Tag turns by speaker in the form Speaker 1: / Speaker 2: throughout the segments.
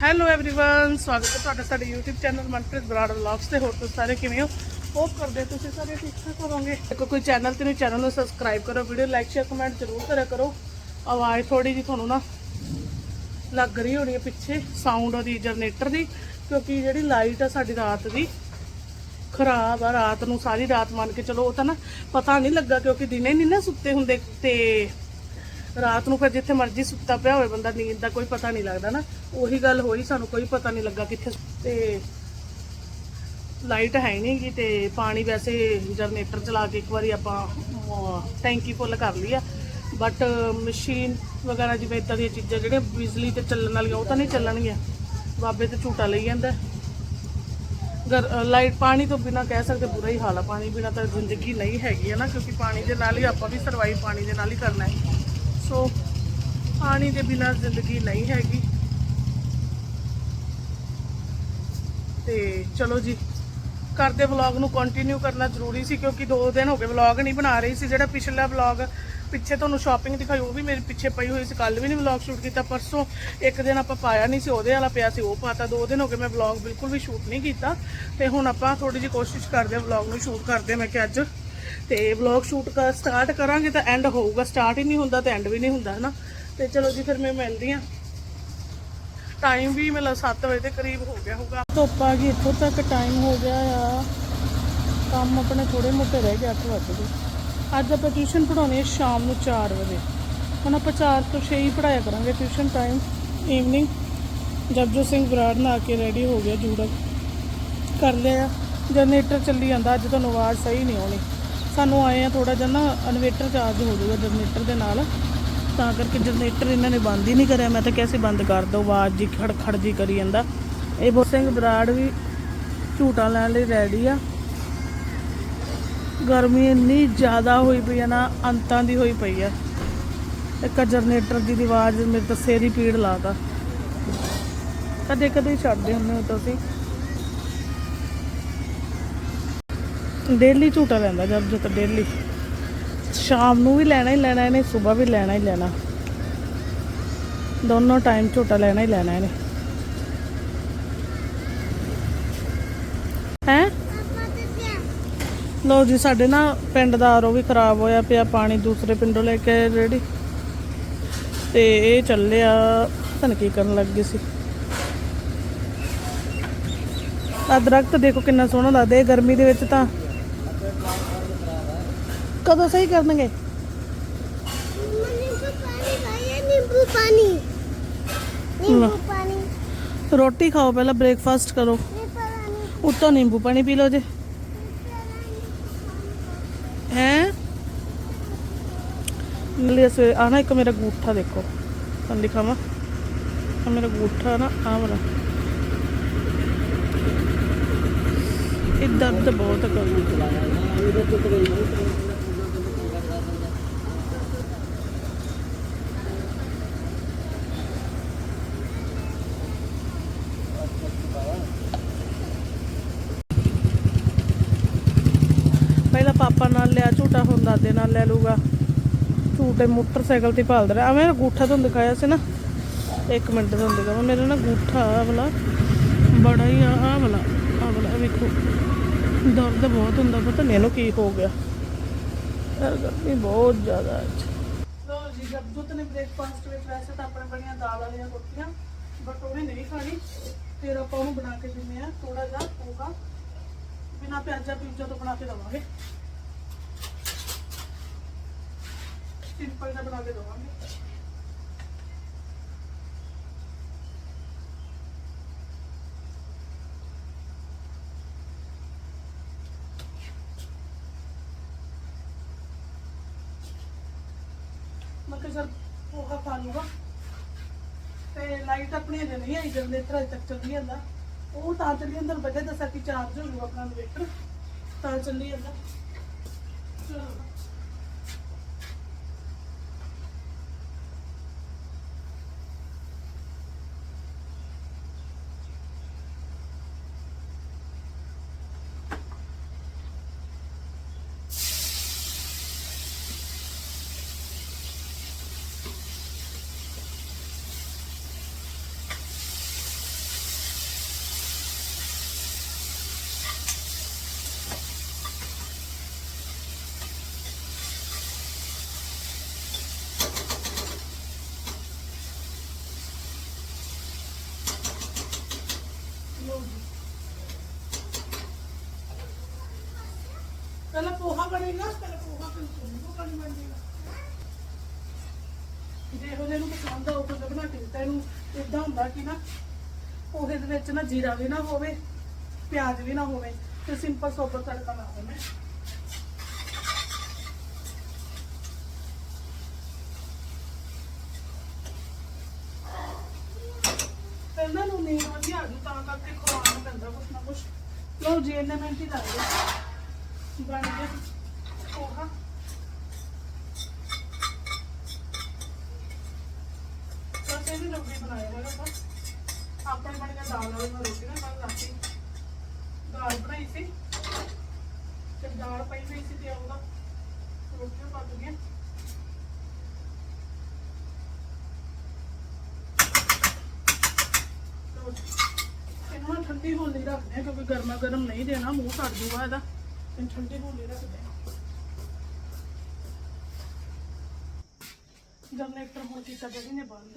Speaker 1: Hello everyone ਸਵਾਗਤ ਹੈ ਤੁਹਾਡਾ ਸਾਡੇ YouTube channel Manpreet Brar vlogs ਤੇ ਹੋਰ ਤੁਸੀਂ ਸਾਰੇ ਕਿਵੇਂ ਹੋ ਹੋਪ ਕਰਦੇ ਹਾਂ ਤੁਸੀਂ ਸਾਰੇ ਠੀਕ ਠਾਕ ਹੋਵੋਗੇ ਦੇਖੋ ਕੋਈ ਚੈਨਲ ਤੇ ਨਹੀਂ ਚੈਨਲ ਨੂੰ ਸਬਸਕ੍ਰਾਈਬ ਕਰੋ ਵੀਡੀਓ ਲਾਈਕ ਸ਼ੇਅਰ ਕਮੈਂਟ ਜ਼ਰੂਰ ਕਰਿਆ ਕਰੋ ਆਵਾਜ਼ ਥੋੜੀ ਜੀ ਤੁਹਾਨੂੰ ਨਾ ਲੱਗ ਰਹੀ ਹੋਣੀ ਹੈ ਪਿੱਛੇ ਸਾਊਂਡ ਉਹਦੀ ਜਨਰੇਟਰ ਦੀ ਕਿਉਂਕਿ ਜਿਹੜੀ ਲਾਈਟ ਆ ਸਾਡੀ ਰਾਤ ਦੀ ਖਰਾਬ ਆ ਰਾਤ ਨੂੰ ਸਾਰੀ ਰਾਤ ਮੰਨ ਕੇ ਚਲੋ ਉਹ ਤਾਂ ਨਾ ਪਤਾ ਨਹੀਂ ਲੱਗਾ ਕਿਉਂਕਿ ਦਿਨੇ ਨਹੀਂ ਨਾ ਸੁੱਤੇ ਹੁੰਦੇ ਤੇ ਰਾਤ ਨੂੰ ਫਿਰ ਜਿੱਥੇ ਮਰਜ਼ੀ ਸੁੱਤਾ ਪਿਆ ਹੋਵੇ ਬੰਦਾ, ਨੀਂਦ ਦਾ ਕੋਈ ਪਤਾ ਨਹੀਂ ਲੱਗਦਾ ਨਾ। ਉਹੀ ਗੱਲ ਹੋਈ, ਸਾਨੂੰ ਕੋਈ ਪਤਾ ਨਹੀਂ ਲੱਗਾ ਕਿੱਥੇ ਸੁ- ਤੇ ਲਾਈਟ ਹੈ ਨਹੀਂ ਗੀ ਤੇ ਪਾਣੀ ਵੈਸੇ ਜਨਰੇਟਰ ਚਲਾ ਕੇ ਇੱਕ ਵਾਰੀ ਆਪਾਂ ਟੈਂਕੀ ਫੁੱਲ ਕਰ ਲਈ ਆ। ਬਟ ਮਸ਼ੀਨ ਵਗੈਰਾ ਜਿਵੇਂ ਇਦਾਂ ਦੀਆਂ ਚੀਜ਼ਾਂ ਜਿਹੜੀਆਂ ਬਿਜਲੀ ਤੇ ਚੱਲਣ ਵਾਲੀਆਂ, ਉਹ ਤਾਂ ਨਹੀਂ ਚੱਲਣਗੀਆਂ। ਬਾਬੇ ਤੇ ਝੂਟਾ ਲਈ ਜਾਂਦਾ। ਗਰ, ਲਾਈਟ ਪਾਣੀ ਤੋਂ ਬਿਨਾ ਕਹਿ ਸਕਦੇ ਬੁਰਾ ਹੀ ਹਾਲ ਆ। ਪਾਣੀ ਬਿਨਾ ਤਾਂ ਜ਼ਿੰਦਗੀ ਨਹੀਂ ਹੈਗੀ ਹੈ ਨਾ, ਕਿਉਂਕਿ ਪਾਣੀ ਦੇ ਨਾਲ ਹੀ ਆਪਾਂ ਵੀ ਸਰਵਾਈਵ ਪਾਣੀ ਦੇ ਨਾਲ ਹੀ ਕਰਨਾ ਹੈ। ਸੋ ਪਾਣੀ ਦੇ ਬਿਨਾਂ ਜ਼ਿੰਦਗੀ ਨਹੀਂ ਹੈਗੀ। ਤੇ ਚਲੋ ਜੀ ਕਰਦੇ ਵਲੌਗ ਨੂੰ ਕੰਟੀਨਿਊ ਕਰਨਾ ਜ਼ਰੂਰੀ ਸੀ ਕਿਉਂਕਿ 2 ਦਿਨ ਹੋ ਗਏ ਵਲੌਗ ਨਹੀਂ ਬਣਾ ਰਹੀ ਸੀ। ਜਿਹੜਾ ਪਿਛਲਾ ਵਲੌਗ ਪਿੱਛੇ ਤੁਹਾਨੂੰ ਸ਼ਾਪਿੰਗ ਦਿਖਾਈ, ਉਹ ਵੀ ਮੇਰੇ ਪਿੱਛੇ ਪਈ ਹੋਈ ਸੀ। ਕੱਲ ਵੀ ਨਹੀਂ ਵਲੌਗ ਸ਼ੂਟ ਕੀਤਾ, ਪਰਸੋਂ ਇੱਕ ਦਿਨ ਆਪਾਂ ਪਾਇਆ ਨਹੀਂ ਸੀ, ਉਹਦੇ ਵਾਲਾ ਪਿਆ ਸੀ, ਉਹ ਪਾਤਾ। 2 ਦਿਨ ਹੋ ਗਏ ਮੈਂ ਵਲੌਗ ਬਿਲਕੁਲ ਵੀ ਸ਼ੂਟ ਨਹੀਂ ਕੀਤਾ। ਤੇ ਹੁਣ ਆਪਾਂ ਥੋੜੀ ਜਿਹੀ ਕੋਸ਼ਿਸ਼ ਕਰਦੇ ਹਾਂ ਵਲੌਗ ਨੂੰ ਸ਼ੂਟ ਕਰਦੇ ਮੈਂ ਕਿ ਅੱਜ। ਤੇ ਵਲੌਗ ਸ਼ੂਟ ਕਰ ਸਟਾਰਟ ਕਰਾਂਗੇ ਤਾਂ ਐਂਡ ਹੋਊਗਾ। ਸਟਾਰਟ ਹੀ ਨਹੀਂ ਹੁੰਦਾ ਤੇ ਐਂਡ ਵੀ ਨਹੀਂ ਹੁੰਦਾ, ਹਨਾ? ਤੇ ਚਲੋ ਜੀ, ਫਿਰ ਮੈਂ ਮਿਲਦੀ ਹਾਂ। ਟਾਈਮ ਵੀ ਮਤਲਬ 7 ਵਜੇ ਦੇ ਕਰੀਬ ਹੋ ਗਿਆ ਹੋਊਗਾ। ਧੁੱਪ ਆ ਗਈ, ਇੱਥੋਂ ਤੱਕ ਟਾਈਮ ਹੋ ਗਿਆ ਆ। ਕੰਮ ਆਪਣੇ ਥੋੜੇ ਮੋਟੇ ਰਹਿ ਗਏ 8 ਵਜੇ ਦੇ ਅੱਜ ਆਪਾਂ ਟਿਊਸ਼ਨ ਪੜਾਉਣੀ ਹੈ ਸ਼ਾਮ ਨੂੰ 4 ਵਜੇ। ਹੁਣ ਆਪਾਂ 4 ਤੋਂ 6 ਹੀ ਪੜਾਇਆ ਕਰਾਂਗੇ tuition time evening Japjo Singh Brar ਨਾ ਕੇ ਰੈਡੀ ਹੋ ਗਿਆ ਜੂੜਾ। ਕਰ ਲਿਆ। ਜਨਰੇਟਰ ਚੱਲੀ ਜਾਂਦਾ, ਅੱਜ ਤੁਹਾਨੂੰ ਆਵਾਜ਼ ਸਹੀ ਨਹੀਂ ਆਉਣੀ। ਸਾਨੂੰ ਆਏ ਆ ਥੋੜਾ ਜਿਹਾ ਨਾ ਇਨਵੇਟਰ ਚਾਰਜ ਹੋ ਜਾਊਗਾ ਜਨਰੇਟਰ ਦੇ ਨਾਲ। ਤਾਂ ਕਰਕੇ ਜਨਰੇਟਰ ਇਹਨਾਂ ਨੇ ਬੰਦ ਹੀ ਨਹੀਂ ਕਰਿਆ। ਮੈਂ ਤਾਂ ਕਿਹਾ ਬੰਦ ਕਰ ਦਿਓ, ਆਵਾਜ਼ ਜੀ ਖੜ ਖੜ ਜੀ ਕਰੀ ਜਾਂਦਾ। ਇਹ ਬੋ ਸਿੰਘ ਬਰਾੜ ਵੀ ਝੂਟਾ ਲੈਣ ਲਈ ਰੈਡੀ ਆ। ਗਰਮੀ ਇੰਨੀ ਜ਼ਿਆਦਾ ਹੋਈ ਪਈ ਆ ਨਾ, ਅੰਤਾਂ ਦੀ ਹੋਈ ਪਈ ਆ। ਇੱਕ ਜਨਰੇਟਰ ਦੀ ਦੀ ਆਵਾਜ਼ ਮੇਰੇ ਤਾਂ ਸਿਰ ਹੀ ਪੀੜ ਲਾਤਾ। ਕਦੇ ਕਦੇ ਛੱਡਦੇ ਹੁੰਦੇ ਹੋ ਤੁਸੀਂ। ਡੇਲੀ ਝੂਟਾ ਲੈਂਦਾ ਜਦ ਜਦ ਡੇਲੀ। ਸ਼ਾਮ ਨੂੰ ਵੀ ਲੈਣਾ ਹੀ ਲੈਣਾ ਇਹਨੇ, ਸਵੇਰ ਵੀ ਲੈਣਾ ਹੀ ਲੈਣਾ। ਦੋਨੋਂ ਟਾਈਮ ਝੂਟਾ ਲੈਣਾ ਹੀ ਲੈਣਾ ਇਹਨੇ। ਹੈ? ਲੋ ਜੀ, ਸਾਡੇ ਨਾ ਪਿੰਡ ਦਾ ਆਰੋ ਵੀ ਖਰਾਬ ਹੋਇਆ ਪਿਆ, ਪਾਣੀ ਦੂਸਰੇ ਪਿੰਡੋਂ ਲੈ ਕੇ ਆਏ ਤੇ ਇਹ ਚੱਲਿਆ, ਪਤਾ ਕੀ ਕਰਨ ਲੱਗ ਗਈ ਸੀ। ਆ ਦਰਖਤ ਦੇਖੋ ਕਿੰਨਾ ਸੋਹਣਾ ਲੱਗਦਾ, ਇਹ ਗਰਮੀ ਦੇ ਵਿੱਚ ਤਾਂ कदों तो से
Speaker 2: ही कर देंगे। रोटी
Speaker 1: खाओ पहले ब्रेकफास्ट करो। उतो
Speaker 2: नींबू पानी
Speaker 1: पी लो जे। हैं? आना एक मेरा गूठा देखो। तुम दिखावा मेरा गूठा ना आ वाला। तो बहुत कर ਨਾ ਪਾਪਾ ਨਾਲ ਲਿਆ, ਝੂਟਾ ਹੁਣ ਦਾਦੇ ਨਾਲ ਲੈ ਲੂਗਾ ਝੂਟੇ ਮੋਟਰਸਾਈਕਲ ਤੇ ਭਾਲਦਾ ਰਿਹਾ। ਆ ਗੂਠਾ ਤੁਹਾਨੂੰ ਦਿਖਾਇਆ ਸੀ ਨਾ। ਇੱਕ ਮਿੰਟ ਤੁਹਾਨੂੰ ਦਿਖਾਵਾਂ ਮੇਰਾ ਨਾ ਗੂਠਾ ਆ ਵਾਲਾ, ਬੜਾ ਹੀ ਆ ਆ ਵਾਲਾ ਆ ਵਾਲਾ ਵੇਖੋ। ਦਰਦ ਬਹੁਤ ਹੁੰਦਾ, ਪਤਾ ਨਹੀਂ ਇਹਨੂੰ ਕੀ ਹੋ ਗਿਆ। ਯਾਰ ਗਰਮੀ ਬਹੁਤ ਜ਼ਿਆਦਾ ਅੱਜ ਲੋ ਜੀ ਜਬ ਨੇ ਬ੍ਰੇਕਫਾਸਟ ਵਿੱਚ ਵੈਸੇ ਤਾਂ ਆਪਣੇ ਬਣੀਆਂ ਦਾਲ ਵਾਲੀਆਂ ਰੋਟੀਆਂ ਬਟ ਉਹਨੇ ਨਹੀਂ ਖਾਣੀ। ਫਿਰ ਆਪਾਂ ਉਹਨੂੰ ਬਣਾ ਕੇ ਦਿੰਦੇ ਆ ਥੋੜਾ ਜਿਹਾ ਹੋਗਾ ਬਿਨਾ ਪਿਆਜ਼ਾ ਪੀਜ਼ਾ ਤੋਂ ਬਣਾ ਕੇ ਦਵਾਂਗੇ। ਸਿੰਪਲ ਦਾ ਬਣਾ ਕੇ ਦਵਾਂਗੇ। ਮੈਂ ਕਿਹਾ ਸਰ ਪੋਹਾ ਖਾ ਲੂਗਾ ਤੇ ਲਾਈਟ ਆਪਣੀ ਹਜੇ ਨਹੀਂ ਆਈ ਜਨਰੇਟਰ ਅਜੇ ਤੱਕ ਚੱਲੀ ਜਾਂਦਾ। ਉਹ ਤਾਂ ਚੱਲੀ ਜਾਂਦਾ ਬੱਜੇ ਦੱਸਿਆ ਕਿ ਚਾਰਜ ਹੋ ਜੂਗਾ ਆਪਣਾ ਇਨਵੇਟਰ। ਤਾਂ ਚੱਲੀ ਜਾਂਦਾ। ਚਲੋ। ਪਹਿਲਾਂ ਪੋਹਾ ਬਣੇਗਾ ਪਹਿਲਾਂ ਪੋਹਾ ਫਿਰ ਨਿੰਬੂ ਪਾਣੀ ਬਣ ਜਾਏਗਾ ਨੂੰ ਪਸੰਦ ਆਉ ਤਾਂ ਬਣਾ ਕੇ ਦਿੱਤਾ ਇਹਨੂੰ। ਇਦਾਂ ਹੁੰਦਾ ਕਿ ਨਾ, ਪੋਹੇ ਦੇ ਵਿੱਚ ਨਾ ਜੀਰਾ ਵੀ ਨਾ ਹੋਵੇ, ਪਿਆਜ਼ ਵੀ ਨਾ ਹੋਵੇ ਤੇ ਸਿੰਪਲ ਸੋਬਰ ਤੜਕਾ ਲਾ ਦਿੰਦੇ ਪਹਿਲਾਂ ਨੂੰ ਨੀਂਦ ਵਧੀਆ ਆ ਜੂ ਤਾਂ ਕਰਕੇ ਖਵਾਉਣਾ ਪੈਂਦਾ ਕੁਛ ਨਾ ਕੁਛ। ਲਓ ਜੀ, ਇੰਨੇ ਮਿੰਟ ਹੀ ਲੱਗਦੇ ਬਣ ਗਿਆ ਪੋਹਾ ਬਸ ਇਹ ਵੀ ਲੋਕੀ ਬਣਾਇਆ ਹੈਗਾ ਆਪਾਂ ਆਪਣੇ ਬਣ ਗਿਆ ਦਾਲ ਵਾਲੀ ਮੈਂ ਰੋਟੀ ਨਾ ਕੱਲ ਰਾਤੀ ਦਾਲ ਬਣਾਈ ਸੀ ਤੇ ਦਾਲ ਪਈ ਹੋਈ ਸੀ ਤੇ ਉਹਦਾ ਰੋਟੀਆਂ ਪੱਕ ਗਈਆਂ ਲਓ ਜੀ। ਇਹਨੂੰ ਨਾ ਠੰਡੀ ਹੋਣ ਲਈ ਰੱਖਦੇ ਆ ਕਿਉਂਕਿ ਗਰਮਾ ਗਰਮ ਨਹੀਂ ਦੇਣਾ ਮੂੰਹ ਸੜ ਜੂਗਾ ਇਹਦਾ ਇਹਨੂੰ ਠੰਡੀ ਹੋਣ ਲਈ ਜਨਰੇਟਰ ਹੁਣ ਕੀਤਾ ਜਿਹੜੀ ਨੇ ਬੰਦ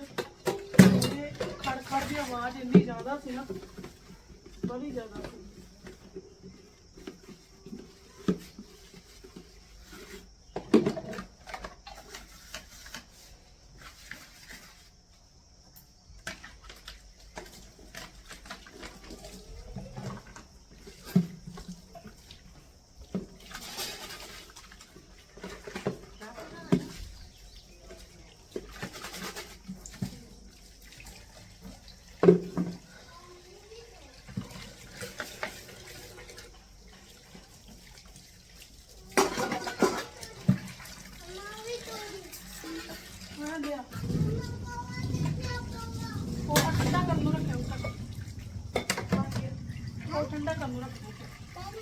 Speaker 1: ਇਹ ਖੜ ਖੜ ਦੀ ਆਵਾਜ਼ ਇੰਨੀ ਜ਼ਿਆਦਾ ਸੀ ਨਾ, ਬੜੀ ਜ਼ਿਆਦਾ ਸੀ
Speaker 2: ਮੰਮਾ ਵੀ ਤੋੜੀ
Speaker 1: ਹਾਂ ਲਿਆ
Speaker 2: ਮੰਮਾ ਪਵਾ
Speaker 1: ਉਹ ਠੰਡਾ ਕਰਨ ਨੂੰ ਰੱਖਿਆ ਉਹ ਉਹ ਠੰਡਾ ਕਰਨ ਨੂੰ ਰੱਖਿਆ
Speaker 2: ਤਾਰੀ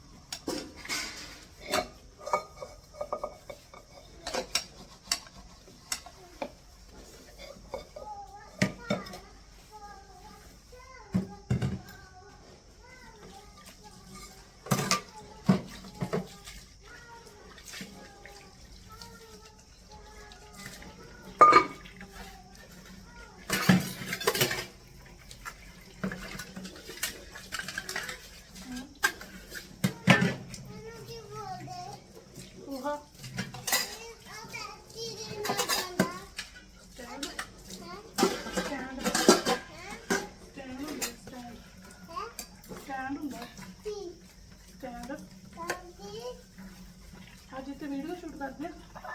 Speaker 1: ਵੀਡੀਓ ਸ਼ੂਟ ਕਰਦੇ ਆ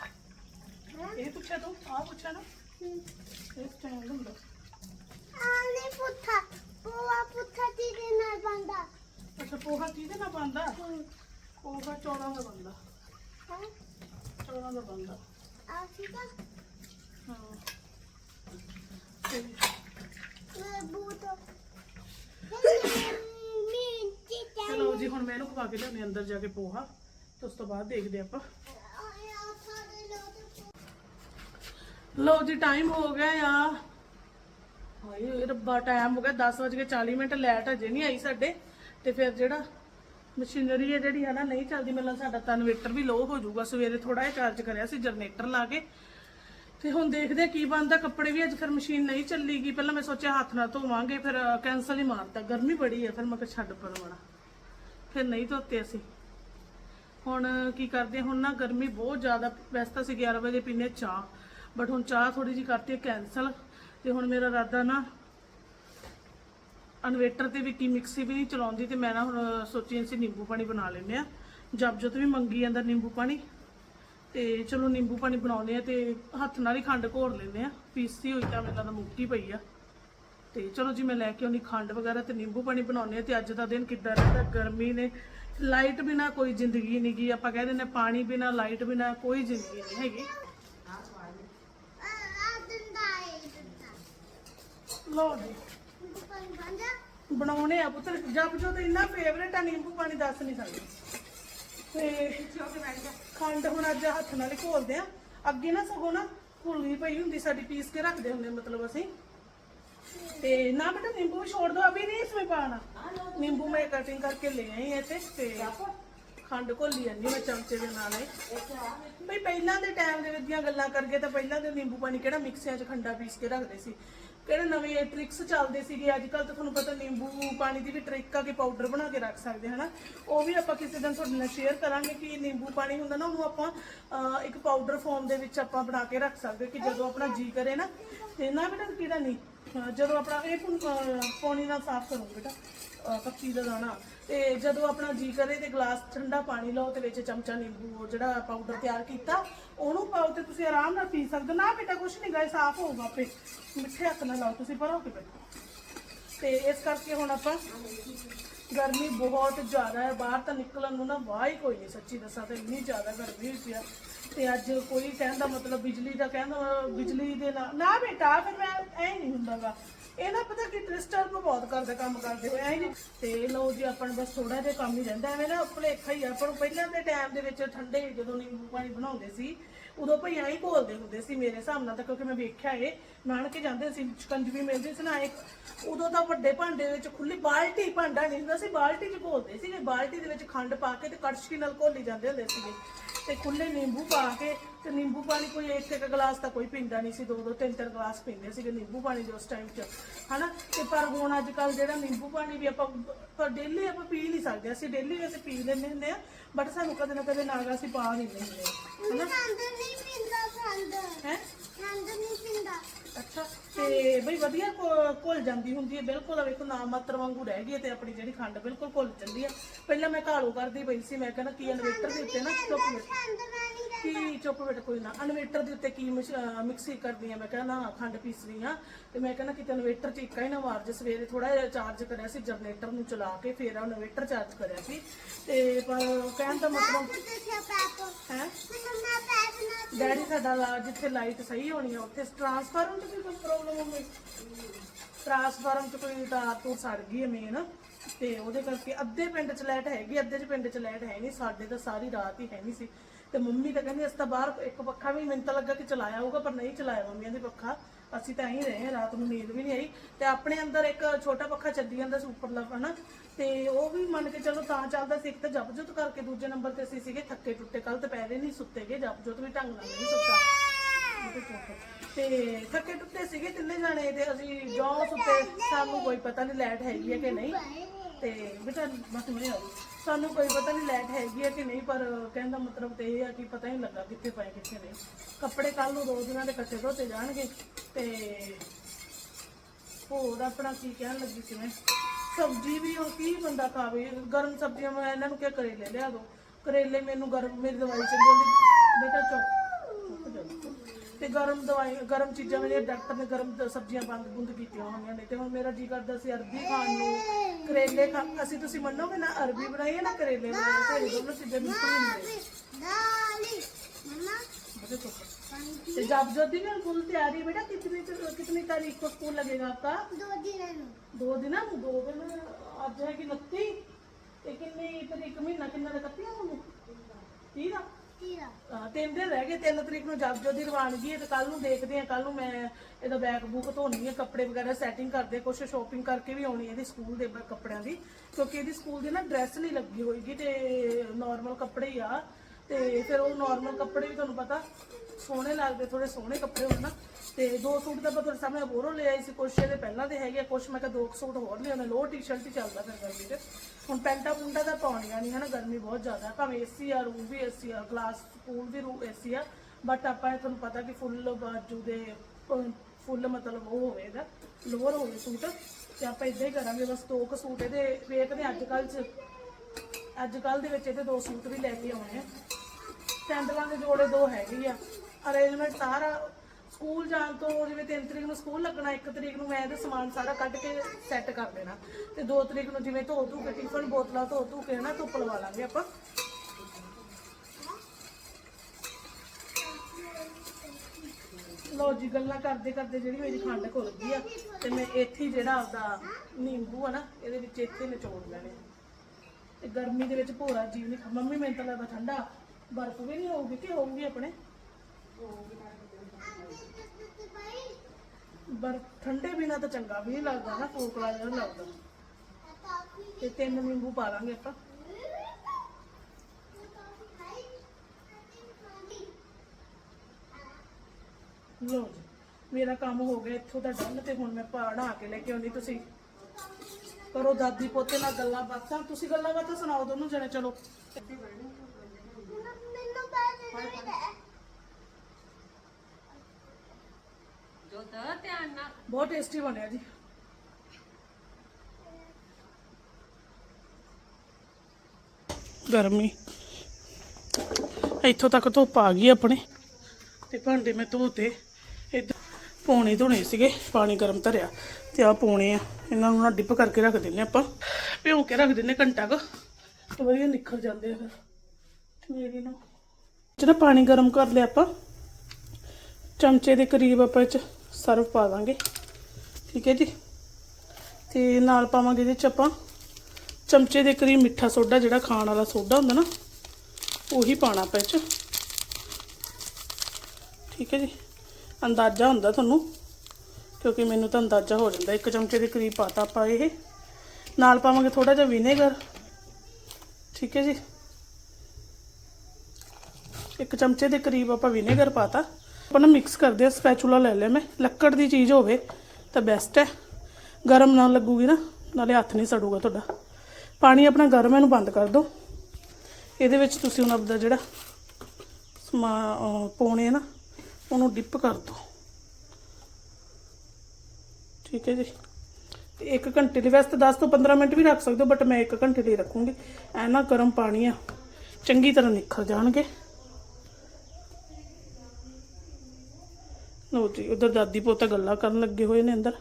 Speaker 2: है
Speaker 1: ਇਹ ਪੁੱਛਿਆ ਤੂੰ ਆਹ ਪੁੱਛਿਆ ਨਾ ਇਹ ਸਟੈਂਡ ਹੁੰਦਾ
Speaker 2: आने पुथा बुआ पुथा दी दिन ना बंदा
Speaker 1: ਅੱਛਾ ਪੋਹਾ ਕਿਹਦੇ ਨਾਲ ਬਣਦਾ ਪੋਹਾ ਚੌਲਾਂ ਦਾ ਬਣਦਾ
Speaker 2: है
Speaker 1: ਚੌਲਾਂ ਦਾ ਬਣਦਾ
Speaker 2: आशिका
Speaker 1: ਹਾਂ ਤੇ
Speaker 2: मैं बूट मिंटी
Speaker 1: ਚਲੋ ਜੀ ਹੁਣ ਮੈਂ ਇਹਨੂੰ ਖਵਾ ਕੇ ਲਿਆਉਂਦੇ ਅੰਦਰ ਜਾ ਕੇ ਪੋਹਾ ਤੇ ਉਸ ਤੋਂ ਬਾਅਦ ਦੇਖਦੇ ਆਪਾਂ ਲਓ ਜੀ ਟਾਈਮ ਹੋ ਗਿਆ ਆ ਹਾਏ, ਰੱਬਾ ਟਾਈਮ ਹੋ ਗਿਆ। 10:40 ਮਿੰਟ ਲੈਟ ਅਜੇ ਨਹੀਂ ਆਈ ਸਾਡੇ। ਤੇ ਫਿਰ ਜਿਹੜਾ ਮਸ਼ੀਨਰੀ ਹੈ ਜਿਹੜੀ ਹੈ ਨਾ, ਨਹੀਂ ਚੱਲਦੀ ਮਤਲਬ ਸਾਡਾ ਤਾਂ ਇਨਵੇਟਰ ਵੀ ਲੋ ਹੋ ਜਾਊਗਾ। ਸਵੇਰੇ ਥੋੜਾ ਜਿਹਾ ਚਾਰਜ ਕਰਿਆ ਸੀ ਜਨਰੇਟਰ ਲਾ ਕੇ। ਤੇ ਹੁਣ ਦੇਖਦੇ ਆ ਕੀ ਬਣਦਾ। ਕੱਪੜੇ ਵੀ ਅੱਜ ਫਿਰ ਮਸ਼ੀਨ ਨਹੀਂ ਚੱਲੀਗੀ। ਪਹਿਲਾਂ ਮੈਂ ਸੋਚਿਆ ਹੱਥ ਨਾਲ ਧੋਵਾਂਗੇ, ਫਿਰ ਕੈਂਸਲ ਹੀ ਮਾਰਤਾ। ਗਰਮੀ ਬੜੀ ਹੈ, ਫਿਰ ਮੈਂ ਕਿਹਾ ਛੱਡ ਪਰਵਾਣਾ ਫਿਰ ਨਹੀਂ ਧੋਤੇ ਅਸੀਂ। ਹੁਣ ਕੀ ਕਰਦੇ ਹੁਣ ਨਾ ਗਰਮੀ ਬਹੁਤ ਜ਼ਿਆਦਾ, ਵੈਸੇ ਤਾਂ ਅਸੀਂ 11 ਵਜੇ ਪੀਨੇ ਚਾਹ। ਬਟ ਹੁਣ ਚਾਹ ਥੋੜੀ ਜੀ ਕਰਤੀ ਕੈਨਸਲ ਤੇ ਹੁਣ ਮੇਰਾ ਇਰਾਦਾ ਨਾ ਇਨਵੇਟਰ ਤੇ ਵੀ ਕੀ ਮਿਕਸੀ ਵੀ ਨਹੀਂ ਚਲਾਉਂਦੀ ਤੇ ਮੈਂ ਨਾ ਹੁਣ ਸੋਚੀ ਅਸੀਂ ਨਿੰਬੂ ਪਾਣੀ ਬਣਾ ਲੈਂਦੇ ਆ ਜਪਜੋਤ ਵੀ ਮੰਗੀ ਜਾਂਦਾ ਨਿੰਬੂ ਪਾਣੀ। ਤੇ ਚਲੋ ਨਿੰਬੂ ਪਾਣੀ ਬਣਾਉਂਦੇ ਆ ਤੇ ਹੱਥ ਨਾਲ ਹੀ ਖੰਡ ਘੋਰ ਲੈਂਦੇ ਆ ਪੀਸੀ ਹੋਈ ਤਾਂ ਮੈਨੂੰ ਲੱਗਦਾ ਮੁੱਕੀ ਪਈ ਆ। ਤੇ ਚਲੋ ਜੀ ਮੈਂ ਲੈ ਕੇ ਆਉਣੀ ਖੰਡ ਵਗੈਰਾ ਤੇ ਨਿੰਬੂ ਪਾਣੀ ਬਣਾਉਂਦੇ ਆ ਤੇ ਅੱਜ ਦਾ ਦਿਨ ਕਿੱਦਾਂ ਰਹਿੰਦਾ ਗਰਮੀ ਨੇ ਲਾਈਟ ਬਿਨਾ ਕੋਈ ਜ਼ਿੰਦਗੀ ਨਹੀਂ ਗੀ। ਆਪਾਂ ਕਹਿ ਦਿੰਦੇ ਹਾਂ, ਪਾਣੀ ਬਿਨਾ ਲਾਈਟ ਬਿਨਾ ਕੋਈ ਜ਼ਿੰਦਗੀ ਨਹੀਂ ਹੈਗੀ। ਲਓ ਬਣਾਉਣੇ ਆ ਪੁੱਤਰ। ਜਪ ਜੋ ਤਾਂ ਇੰਨਾ ਫੇਵਰੇਟ ਆ, ਨਿੰਬੂ ਪਾਣੀ ਦੱਸ ਨਹੀਂ ਸਕਦੇ। ਤੇ ਖੰਡ ਹੁਣ ਅੱਜ ਹੱਥ ਨਾਲ ਹੀ ਘੋਲਦੇ ਆ। ਅੱਗੇ ਨਾ ਸਗੋਂ ਨਾ ਘੁਲਣੀ ਪਈ ਹੁੰਦੀ, ਸਾਡੀ ਪੀਸ ਕੇ ਰੱਖਦੇ ਹੁੰਦੇ ਮਤਲਬ ਅਸੀਂ। ਤੇ ਨਾ ਬੇਟਾ, ਨਿੰਬੂ ਛੋੜ ਦੋ, ਅਭੀ ਨਹੀਂ ਇਸਮੇ ਪਾਣਾ ਨਿੰਬੂ ਮੈਂ ਕਟਿੰਗ ਕਰਕੇ ਲੈ ਆਈ ਐ ਤੇ ਖੰਡ ਘੋਲੀ ਜਾਂਦੀ ਮੈਂ ਚਮਚੇ ਦੇ ਨਾਲ ਭਈ ਪਹਿਲਾਂ ਦੇ ਟਾਈਮ ਦੇ ਵਿੱਚ ਗੱਲਾਂ ਕਰਕੇ ਤਾਂ ਪਹਿਲਾਂ ਦੇ ਨਿੰਬੂ ਪਾਣੀ ਕਿਹੜਾ ਮਿਕਸਿਆਂ 'ਚ ਖੰਡਾ ਪੀਸ ਕੇ ਰੱਖਦੇ ਸੀ। ਕਿਹੜੇ ਨਵੇਂ ਟ੍ਰਿਕਸ ਚੱਲਦੇ ਸੀਗੇ? ਅੱਜ ਕੱਲ ਤਾਂ ਤੁਹਾਨੂੰ ਪਤਾ ਨਿੰਬੂ, ਪਾਣੀ ਦੀ ਵੀ ਟ੍ਰਿਕ ਆ ਕਿ ਪਾਊਡਰ ਬਣਾ ਕੇ ਰੱਖ ਸਕਦੇ ਹਨਾ? ਉਹ ਵੀ ਆਪਾਂ ਕਿਸੇ ਦਿਨ ਤੁਹਾਡੇ ਨਾਲ ਸ਼ੇਅਰ ਕਰਾਂਗੇ ਕਿ ਨਿੰਬੂ ਪਾਣੀ ਹੁੰਦਾ ਨਾ, ਉਹਨੂੰ ਆਪਾਂ ਇੱਕ ਪਾਊਡਰ ਫਾਰਮ ਦੇ ਵਿੱਚ ਆਪਾਂ ਬਣਾ ਕੇ ਰੱਖ ਸਕਦੇ ਕਿ ਜਦੋਂ ਆਪਣਾ ਜੀ ਕਰੇ ਨਾ। ਤੇ ਨਾ ਬੇਟਾ ਕੀੜਾ ਨਹੀਂ ਜਦੋਂ ਆਪਣਾ ਇਹ ਪੁਣ- ਪਾਣੀ ਨਾਲ ਸਾਫ਼ ਕਰੋ ਬੇਟਾ। ਅਹ, ਪੱਤੀ ਦਾ ਦਾਣਾ ਤੇ ਜਦੋਂ ਆਪਣਾ ਜੀ ਕਰੇ ਤੇ ਗਲਾਸ ਠੰਡਾ ਪਾਣੀ ਲਓ ਤੇ ਵਿੱਚ ਚਮਚਾ ਨਿੰਬੂ ਉਹ ਜਿਹੜਾ ਪਾਊਡਰ ਤਿਆਰ ਕੀਤਾ ਉਹਨੂੰ ਪਾਓ ਤੇ ਤੁਸੀਂ ਆਰਾਮ ਨਾਲ ਪੀ ਸਕਦੇ ਹੋ। ਨਾ ਬੇਟਾ ਕੁਛ ਨਹੀਂ ਗਾਇ ਸਾਫ਼ ਹੋਊਗਾ ਆਪੇ ਮਿੱਠੇ ਹੱਥ ਨਾਲ ਲਾਓ ਤੁਸੀਂ ਭਰੋ ਕੇ ਬੈਠੋ। ਤੇ ਇਸ ਕਰਕੇ ਹੁਣ ਆਪਾਂ ਗਰਮੀ ਬਹੁਤ ਜ਼ਿਆਦਾ ਹੈ ਬਾਹਰ ਤਾਂ ਨਿਕਲਣ ਨੂੰ ਨਾ ਵਾਹ ਹੀ ਕੋਈ ਨਹੀਂ ਸੱਚੀ ਦੱਸਾਂ ਤਾਂ ਇੰਨੀ ਜ਼ਿਆਦਾ ਗਰਮੀ ਹੋਈ ਪਈ ਆ। ਤੇ ਅੱਜ ਕੋਈ ਕਹਿਣ ਦਾ ਮਤਲਬ ਬਿਜਲੀ ਦਾ ਕਹਿੰਦਾ ਬਿਜਲੀ ਦੇ ਨਾਲ ਨਾ ਬੇਟਾ ਫਿਰ ਮੈਂ ਐ ਨਹੀਂ ਹੁੰਦਾਗਾ। ਇਹ ਨਾ ਪਤਾ ਕਿ ਡਿਸਟਰਬ ਬਹੁਤ ਕਰਦਾ, ਕੰਮ ਕਰਦੇ ਹੋਏ, ਐ ਨਹੀਂ ਤੇ ਲਓ ਜੀ, ਆਪਾਂ ਨੂੰ ਬਸ ਥੋੜਾ ਜਿਹਾ ਕੰਮ ਹੀ ਰਹਿੰਦਾ, ਐਵੇਂ ਨਾ ਭੁਲੇਖਾ ਹੀ ਆ। ਆਪਾਂ ਨੂੰ ਪਹਿਲਾਂ ਦੇ ਟਾਈਮ ਦੇ ਵਿੱਚ ਠੰਡੇ, ਜਦੋਂ ਨਿੰਬੂ ਪਾਣੀ ਬਣਾਉਂਦੇ ਸੀ, ਉਦੋਂ ਭਈ ਐਂ ਹੀ ਘੋਲਦੇ ਹੁੰਦੇ ਸੀ ਮੇਰੇ ਹਿਸਾਬ ਨਾਲ ਤਾਂ, ਕਿਉਂਕਿ ਮੈਂ ਵੇਖਿਆ ਏ ਨਾਨਕੇ ਜਾਂਦੇ ਸੀ ਸ਼ਿਕੰਜਵੀ ਮਿਲਦੀ ਸੀ ਨਾ ਇੱਕ ਉਦੋਂ ਤਾਂ ਵੱਡੇ ਭਾਂਡੇ ਵਿੱਚ ਖੁੱਲੀ ਬਾਲਟੀ ਭਾਂਡਾ ਨਹੀਂ ਹੁੰਦਾ ਸੀ ਬਾਲਟੀ 'ਚ ਘੋਲਦੇ ਸੀਗੇ ਬਾਲਟੀ ਦੇ ਵਿੱਚ ਖੰਡ ਪਾ ਕੇ ਤੇ ਕੜਛੀ ਨਾਲ ਘੋਲੀ ਜਾਂਦੇ ਹੁੰਦੇ ਸੀਗੇ। ਤੇ ਖੁੱਲੇ ਨਿੰਬੂ ਪਾ ਕੇ ਤੇ ਨਿੰਬੂ ਪਾਣੀ ਕੋਈ ਇੱਕ ਇੱਕ ਗਲਾਸ ਤਾਂ ਕੋਈ ਪੀਂਦਾ ਨਹੀਂ ਸੀ ਦੋ ਦੋ ਤਿੰਨ ਤਿੰਨ ਗਲਾਸ ਪੀਂਦੇ ਸੀਗੇ ਨਿੰਬੂ ਪਾਣੀ ਦੇ ਉਸ ਟਾਈਮ 'ਚ ਹਨਾ? ਤੇ ਪਰ ਹੁਣ ਅੱਜ ਕੱਲ ਜਿਹੜਾ ਨਿੰਬੂ ਪਾਣੀ ਵੀ ਆਪਾਂ ਪਰ ਡੇਲੀ ਆਪਾਂ ਪੀ ਨਹੀਂ ਸਕਦੇ ਅਸੀਂ ਡੇਲੀ ਵੈਸੇ ਪੀ ਲੈਂਦੇ ਹੁੰਦੇ ਆ ਬਟ ਸਾਨੂੰ ਕਦੇ ਨਾ ਕਦੇ ਨਾਗਾ ਅਸੀਂ ਪਾ ਨਹੀਂ ਲੈਂਦੇ ਹਨਾ?
Speaker 2: ਖੰਡ ਨਹੀਂ ਪੀਂਦਾ ਖੰਡ
Speaker 1: ਹੈ?
Speaker 2: ਖੰਡ ਨਹੀਂ ਪੀਂਦਾ।
Speaker 1: ਅੱਛਾ, ਤੇ ਬਈ ਵਧੀਆ ਘੁ- ਘੁਲ ਜਾਂਦੀ ਹੁੰਦੀ ਹੈ, ਬਿਲਕੁਲ ਵੇਖੋ ਨਾ ਮਾਤਰ ਵਾਂਗੂ ਰਹਿ ਗਈ ਹੈ ਤੇ ਆਪਣੀ ਜਿਹੜੀ ਖੰਡ ਬਿਲਕੁਲ ਘੁਲ ਜਾਂਦੀ ਹੈ। ਪਹਿਲਾਂ ਮੈਂ ਘਾਲੂ ਕਰਦੀ ਪਈ ਸੀ, ਮੈਂ ਕਹਿੰਦਾ ਕੀ ਇਨਵੇਟਰ ਦੇ ਉੱਤੇ ਨਾ ਚੁੱਪ ਕੀ ਚੁੱਪ ਬੈਠ ਕੋਈ ਨਾ। ਇਨਵੇਟਰ ਦੇ ਉੱਤੇ ਕੀ ਮਿਕਸੀ ਕਰਦੀ ਆ ਮੈਂ ਕਹਿੰਦਾ ਨਾ ਖੰਡ ਪੀਸਣੀ ਆ ਤੇ ਮੈਂ ਕਹਿੰਦਾ ਕਿਤੇ ਇਨਵੇਟਰ ਚ ਇੱਕਾ ਹੀ ਨਾ ਮਾਰ ਜੇ ਸਵੇਰੇ ਥੋੜਾ ਜਿਹਾ ਚਾਰਜ ਕਰਿਆ ਸੀ ਜਨਰੇਟਰ ਨੂੰ ਚਲਾ ਕੇ ਫੇਰ ਇਨਵੇਟਰ ਚਾਰਜ ਕਰਿਆ ਸੀ। ਤੇ ਪਰ ਕਹਿਣ ਦਾ ਮਤਲਬ ਹੈ? ਡੈਡੀ ਸਾਡਾ ਜਿੱਥੇ ਲਾਈਟ ਸਹੀ ਹੋਣੀ ਆ ਉੱਥੇ ਟਰਾਂਸਫਾਰਮਰ 'ਚ ਵੀ ਕੋਈ ਪ੍ਰੋਬਲਮ ਹੋਵੇ? ਟਰਾਂਸਫਾਰਮ 'ਚ ਕੋਈ ਤਾਰ ਤੋਂ ਸੜ ਗਈ ਹੈ ਮੇਨ ਤੇ ਉਹਦੇ ਕਰਕੇ ਅੱਧੇ ਪਿੰਡ 'ਚ ਲਾਈਟ ਹੈਗੀ ਅੱਧੇ 'ਚ ਪਿੰਡ 'ਚ ਲਾਈਟ ਹੈ ਨਹੀਂ। ਸਾਡੇ ਤਾਂ ਸਾਰੀ ਰਾਤ ਹੀ ਹੈ ਨਹੀਂ ਸੀ। ਤੇ ਮੰਮੀ ਤਾਂ ਕਹਿੰਦੀ ਅਸੀਂ ਤਾਂ ਬਾਹਰ ਇੱਕ ਪੱਖਾ ਵੀ ਮੈਨੂੰ ਤਾਂ ਲੱਗਾ ਕਿ ਚਲਾਇਆ ਹੋਊਗਾ ਪਰ ਨਹੀਂ ਚਲਾਇਆ ਮੰਮੀਆਂ ਦੇ ਪੱਖਾ ਅਸੀਂ ਤਾਂ ਐਂ ਰਹੇ ਹਾਂ, ਰਾਤ ਨੂੰ ਨੀਂਦ ਵੀ ਨਹੀਂ ਆਈ ਤੇ ਆਪਣੇ ਅੰਦਰ ਇੱਕ ਛੋਟਾ ਪੱਖਾ ਚੱਲੀ ਜਾਂਦਾ ਸੀ ਉੱਪਰਲਾ ਹਨਾ ਤੇ ਉਹ ਵੀ ਮੰਨ ਕੇ ਚਲੋ ਤਾਂ ਚੱਲਦਾ ਸੀ ਇੱਕ ਤਾਂ ਜਪਜੁਤ ਕਰਕੇ ਦੂਜੇ ਨੰਬਰ ਤੇ ਅਸੀਂ ਸੀਗੇ ਥੱਕੇ ਟੁੱਟੇ ਕੱਲ ਦੁਪਹਿਰੇ ਨਹੀਂ ਸੁੱਤੇਗੇ ਜਪਜੁਤ ਵੀ ਢੰਗ ਨਾਲ ਨਹੀਂ ਸੁੱਤਾ ਉਹਦੇ ਚੁੱਪ। ਤੇ ਥੱਕੇ ਟੁੱਟੇ ਸੀਗੇ ਤਿੰਨੇ ਜਾਣੇ ਤੇ ਅਸੀਂ ਜੋ ਸੁੱਤੇ ਸਾਨੂੰ ਕੋਈ ਪਤਾ ਨਹੀਂ ਲਾਈਟ ਹੈਗੀ ਹੈ ਕਿ ਨਹੀਂ ਤੇ ਬੇਟਾ ਬਸ ਮੇਰੇ ਆ ਗਈ। ਸਾਨੂੰ ਕੋਈ ਪਤਾ ਨਹੀਂ ਲਾਈਟ ਹੈਗੀ ਹੈ ਕਿ ਨਹੀਂ, ਪਰ ਕਹਿਣ ਦਾ ਮਤਲਬ ਤੇ ਇਹ ਆ ਕਿ ਪਤਾ ਨਹੀਂ ਲੱਗਾ ਕਿੱਥੇ ਪਏ, ਕਿੱਥੇ ਨਹੀਂ। ਕੱਪੜੇ ਕੱਲ ਨੂੰ ਦੋ ਦਿਨਾਂ ਦੇ ਕੱਟੇ ਧੋਤੇ ਜਾਣਗੇ ਤੇ ਹੋਰ ਆਪਣਾ ਕੀ ਕਹਿਣ ਲੱਗੀ ਸੀ ਮੈਂ ਸਬਜ਼ੀ ਵੀ ਹੁਣ ਕੀ ਬੰਦਾ ਖਾਵੇ, ਗਰਮ ਸਬਜ਼ੀਆਂ ਮੈਂ ਇਹਨਾਂ ਨੂੰ ਕਿਹਾ ਕਰੇਲੇ ਲਿਆ ਦੋ। ਕਰੇਲੇ ਮੈਨੂੰ ਗਰਮ, ਮੇਰੀ ਦਵਾਈ ਚੱਲੀ ਜਾਂਦੀ ਬੇਟਾ ਚੁੱਪ ਗਰਮ ਦਵਾਈ ਗਰਮ ਚੀਜ਼ਾਂ ਮੇਰੇ ਡਾਕਟਰ ਨੇ ਗਰਮ ਦ- ਸਬਜ਼ੀਆਂ ਬੰਦ ਬੁੰਦ ਕੀਤੀਆਂ ਹੋਈਆਂ ਨੇ ਤੇ ਹੁਣ ਮੇਰਾ ਜੀ ਕਰਦਾ ਸੀ ਅਰਬੀ ਖਾਣ ਨੂੰ ਕਰੇਲੇ ਖਾ ਅਸੀਂ ਤੁਸੀਂ ਮੰਨੋਗੇ ਨਾ ਅਰਬੀ ਬਣਾਈ ਹੈ ਨਾ ਕਰੇਲੇ ਬਣਾਏ ਤੇ ਦੋਨੋਂ ਚੀਜ਼ਾਂ ਬਿਲਕੁਲ ਨਹੀਂ ਮਿਲੇ
Speaker 2: ਦਾਲੀ ਮਮਾ
Speaker 1: बड़े चुप तो जब जब भी फुल तैयारी बेटा कितनी कितनी तारीख को स्कूल लगेगा आपका
Speaker 2: ਦੋ ਦਿਨਾਂ ਨੂੰ
Speaker 1: दो दिन है दो दिन ਅੱਜ ਹੈ ਕਿ 29 ਤੇ ਕਿੰਨੀ ਤਰੀਕ ਮਹੀਨਾ ਕਿੰਨਾ ਦਾ ਕੱਤੀਆਂ ਹੁਣ 30 ਦਾ
Speaker 2: ਤੀਰਾ
Speaker 1: ਹਾਂ, ਤਿੰਨ ਦਿਨ ਰਹਿ ਗਏ 3 ਤਰੀਕ ਨੂੰ ਜਦ ਦੀ ਰਵਾਨਗੀ ਹੈ ਤੇ ਕੱਲ ਨੂੰ ਦੇਖਦੇ ਆ ਕੱਲ ਨੂੰ ਮੈਂ ਇਹਦਾ ਬੈਗ ਬੁੱਕ ਧੋਣੀ ਹੈ ਕੱਪੜੇ ਵਗੈਰਾ ਸੈਟਿੰਗ ਕਰਦੇ ਕੁਛ ਸ਼ੋਪਿੰਗ ਕਰਕੇ ਵੀ ਆਉਣੀ ਹੈ ਇਹਦੀ ਸਕੂਲ ਦੇ ਕੱਪੜਿਆਂ ਦੀ ਕਿਉਂਕਿ ਇਹਦੀ ਸਕੂਲ ਦੀ ਨਾ ਡਰੈਸ ਨਹੀਂ ਲੱਗੀ ਹੋਏਗੀ ਤੇ ਨਾਰਮਲ ਕੱਪੜੇ ਹੀ ਆ ਤੇ ਫਿਰ ਉਹ ਨਾਰਮਲ ਕੱਪੜੇ ਵੀ ਤੁਹਾਨੂੰ ਪਤਾ ਸੋਹਣੇ ਲੱਗਦੇ ਥੋੜੇ ਸੋਹਣੇ ਕੱਪੜੇ ਹੋਣ ਨਾ ਤੇ ਦੋ ਸੂਟ ਤਾਂ ਮੈਂ ਤੁਹਾਡੇ ਸਾਹਮਣੇ ਬੋਰੋਂ ਲੈ ਆਈ ਸੀ ਕੁਛ ਇਹਦੇ ਪਹਿਲਾਂ ਦੇ ਹੈਗੇ ਆ, ਕੁਛ ਮੈਂ ਕਿਹਾ ਦੋ ਕੁ ਸੂਟ ਹੋਰ ਲਿਆਉਣੇ ਲੋਅਰ ਟੀ-ਸ਼ਰਟ ਹੀ ਚੱਲਦਾ ਫਿਰ ਗਰਮੀ 'ਚ। ਹੁਣ ਪੈਂਟਾ ਪੁੰਟਾ ਤਾਂ ਪਾਉਣੀਆਂ ਨਹੀਂ ਹਨਾ ਗਰਮੀ ਬਹੁਤ ਜ਼ਿਆਦਾ। ਭਾਵੇਂ ਏਸੀ ਆ ਰੂਮ ਵੀ ਏਸੀ ਆ ਗਲਾਸ ਸਕੂਲ ਵੀ ਰੂਮ ਏਸੀ ਆ ਬਟ ਆਪਾਂ ਇਹ ਤੁਹਾਨੂੰ ਪਤਾ ਕਿ ਫੁੱਲ ਬਾਜੂ ਦੇ ਫੁੱਲ ਮਤਲਬ ਉਹ ਹੋਵੇਗਾ ਲੋਅਰ ਹੋਵੇ ਸੂਟ ਤੇ ਆਪਾਂ ਇਦਾਂ ਹੀ ਕਰਾਂਗੇ ਬਸ ਦੋ ਕੁ ਸੂਟ ਇਹਦੇ ਵੇਖਦੇ ਅੱਜ ਕੱਲ ਚ। ਅੱਜ ਕੱਲ ਦੇ ਵਿੱਚ ਇਹਦੇ ਦੋ ਸੂਟ ਵੀ ਲੈ ਕੇ ਆਉਣੇ ਆ। ਸੈਂਡਲਾਂ ਦੇ ਜੋੜੇ ਦੋ ਹੈਗੇ ਆ। ਅਰੇਂਜਮੈਂਟ ਸਾਰਾ ਸਕੂਲ ਜਾਣ ਤੋਂ ਜਿਵੇਂ 3 ਤਰੀਕ ਨੂੰ ਸਕੂਲ ਲੱਗਣਾ 1 ਤਰੀਕ ਨੂੰ ਮੈਂ ਇਹਦਾ ਸਮਾਨ ਸਾਰਾ ਕੱਢ ਕੇ ਸੈੱਟ ਕਰ ਦੇਣਾ। ਤੇ 2 ਤਰੀਕ ਨੂੰ ਜਿਵੇਂ ਧੋ ਧੂ ਕੇ ਟਿਫਨ ਬੋਤਲਾਂ ਧੋ ਧੂ ਕੇ ਨਾ ਧੁੱਪ ਲਵਾ ਲਾਂਗੇ ਆਪਾਂ। ਲੋ ਜੀ, ਗੱਲਾਂ ਕਰਦੇ ਕਰਦੇ ਜਿਹੜੀ ਮੇਰੀ ਖੰਡ ਘੁਲ ਗਈ ਆ ਤੇ ਮੈਂ ਇੱਥੇ ਜਿਹੜਾ ਆਪਦਾ ਨਿੰਬੂ ਆ ਨਾ, ਇਹਦੇ ਵਿੱਚ ਇੱਥੇ ਨਿਚੋੜ ਲੈਣੇ ਤੇ ਗਰਮੀ ਦੇ ਵਿੱਚ ਭੋਰਾ ਜੀਵ ਨਹੀਂ ਮੰਮੀ ਮੈਨੂੰ ਤਾਂ ਲੱਗਦਾ ਠੰਡਾ, ਬਰਫ਼ ਵੀ ਨਹੀਂ ਹੋਊਗੀ ਕਿ ਹੋਊਗੀ ਆਪਣੇ? ਬਰ ਠੰਡੇ ਬਿਨਾ ਤਾਂ ਚੰਗਾ ਵੀ ਨਹੀਂ ਲੱਗਦਾ ਨਾ, ਕੋਕਲਾ ਜਿਹਾ ਲੱਗਦਾ। ਤੇ ਤਿੰਨ ਨਿੰਬੂ ਪਾ ਲਾਂਗੇ ਆਪਾਂ। ਲੋ ਜੀ, ਮੇਰਾ ਕੰਮ ਹੋ ਗਿਆ, ਇੱਥੋਂ ਦਾ ਡਨ ਤੇ ਹੁਣ ਮੈਂ ਪੜਾ ਕੇ ਲੈ ਕੇ ਆਉਂਦੀ ਤੁਸੀਂ। ਕਰੋ ਦਾਦੀ ਪੋਤੇ ਨਾਲ ਗੱਲਾਂ ਬਾਤਾਂ, ਤੁਸੀਂ ਗੱਲਾਂ ਬਾਤਾਂ ਸੁਣਾਓ ਦੋਨੋਂ ਜਣੇ, ਚਲੋ
Speaker 2: ਮੈਨੂੰ ਤਾਂ ਨਹੀਂ ਦੇ
Speaker 3: ਜੋਤ ਧਿਆਨ ਨਾਲ
Speaker 1: ਬਹੁਤ ਟੇਸਟੀ ਬਣਿਆ ਜੀ। ਗਰਮੀ। ਇੱਥੋਂ ਤੱਕ ਧੁੱਪ ਆ ਗਈ ਆਪਣੇ। ਤੇ ਭਾਂਡੇ ਮੈਂ ਧੋਤੇ। ਇੱਧਰ ਪੌਣੇ ਧੋਣੇ ਸੀਗੇ, ਪਾਣੀ ਗਰਮ ਧਰਿਆ। ਤੇ ਆ ਪੌਣੇ ਆ। ਇਹਨਾਂ ਨੂੰ ਨਾ ਡਿਪ ਕਰਕੇ ਰੱਖ ਦਿੰਨੇ ਆਪਾਂ। ਭਿਉਂ ਕੇ ਰੱਖ ਦਿੰਨੇ ਘੰਟਾ ਕੁ। ਤੇ ਵਧੀਆ ਨਿਖਰ ਜਾਂਦੇ ਆ ਫਿਰ। ਤੇ ਮੇਰੀ ਨਾ ਜਿਹੜਾ ਪਾਣੀ ਗਰਮ ਕਰ ਲਿਆ ਆਪਾਂ। ਚਮਚੇ ਦੇ ਕਰੀਬ ਆਪਾਂ ਇਹ ਚ ਸਰਫ ਪਾ ਦਾਂਗੇ। ਠੀਕ ਹੈ ਜੀ। ਤੇ ਨਾਲ ਪਾਵਾਂਗੇ ਇਹਦੇ ਚ ਆਪਾਂ ਚਮਚੇ ਦੇ ਕਰੀਬ ਮਿੱਠਾ ਸੋਡਾ, ਜਿਹੜਾ ਖਾਣ ਵਾਲਾ ਸੋਡਾ ਹੁੰਦਾ ਨਾ, ਉਹੀ ਪਾਣਾ ਆਪਾਂ ਇਹ ਚ। ਠੀਕ ਹੈ ਜੀ। ਅੰਦਾਜ਼ਾ ਹੁੰਦਾ ਤੁਹਾਨੂੰ, ਕਿਉਂਕਿ ਮੈਨੂੰ ਤਾਂ ਅੰਦਾਜ਼ਾ ਹੋ ਜਾਂਦਾ। ਇੱਕ ਚਮਚੇ ਦੇ ਕਰੀਬ ਪਾਤਾ ਆਪਾਂ ਇਹ। ਨਾਲ ਪਾਵਾਂਗੇ ਥੋੜਾ ਜਿਹਾ ਵਿਨੇਗਰ। ਠੀਕ ਹੈ ਜੀ। ਇੱਕ ਚਮਚੇ ਦੇ ਕਰੀਬ ਆਪਾਂ ਵਿਨੇਗਰ ਪਾਤਾ। ਆਪਾਂ ਨਾ ਮਿਕਸ ਕਰਦੇ ਆ ਸਪੈਚੂਲਾ ਲੈ ਲਿਆ ਮੈਂ। ਲੱਕੜ ਦੀ ਚੀਜ਼ ਹੋਵੇ ਤਾਂ ਬੈਸਟ ਹੈ। ਗਰਮ ਨਾ ਲੱਗੂਗੀ ਨਾ, ਨਾਲੇ ਹੱਥ ਨਹੀਂ ਸੜੂਗਾ ਤੁਹਾਡਾ। ਪਾਣੀ ਆਪਣਾ ਗਰਮ ਹੈ, ਇਹਨੂੰ ਬੰਦ ਕਰ ਦਿਓ। ਇਹਦੇ ਵਿੱਚ ਤੁਸੀਂ ਹੁਣ ਆਪਦਾ ਜਿਹੜਾ ਸਮਾ, ਅਹ, ਪਾਉਣੇ ਆ ਨਾ, ਉਹਨੂੰ ਡਿਪ ਕਰ ਦਿਓ। ਠੀਕ ਹੈ ਜੀ। ਤੇ 1 ਘੰਟੇ ਲਈ, ਵੈਸੇ ਤਾਂ 10 ਤੋਂ 15 ਮਿੰਟ ਵੀ ਰੱਖ ਸਕਦੇ ਹੋ ਬਟ ਮੈਂ 1 ਘੰਟੇ ਲਈ ਰੱਖੂੰਗੀ। ਐ ਨਾ ਗਰਮ ਪਾਣੀ ਆ। ਚੰਗੀ ਤਰ੍ਹਾਂ ਨਿਖਰ ਜਾਣਗੇ। ਲੋ ਜੀ ਉਧਰ ਦਾਦੀ ਪੋਤਾ ਗੱਲਾਂ ਕਰਨ ਲੱਗੇ ਹੋਏ ਨੇ ਅੰਦਰ।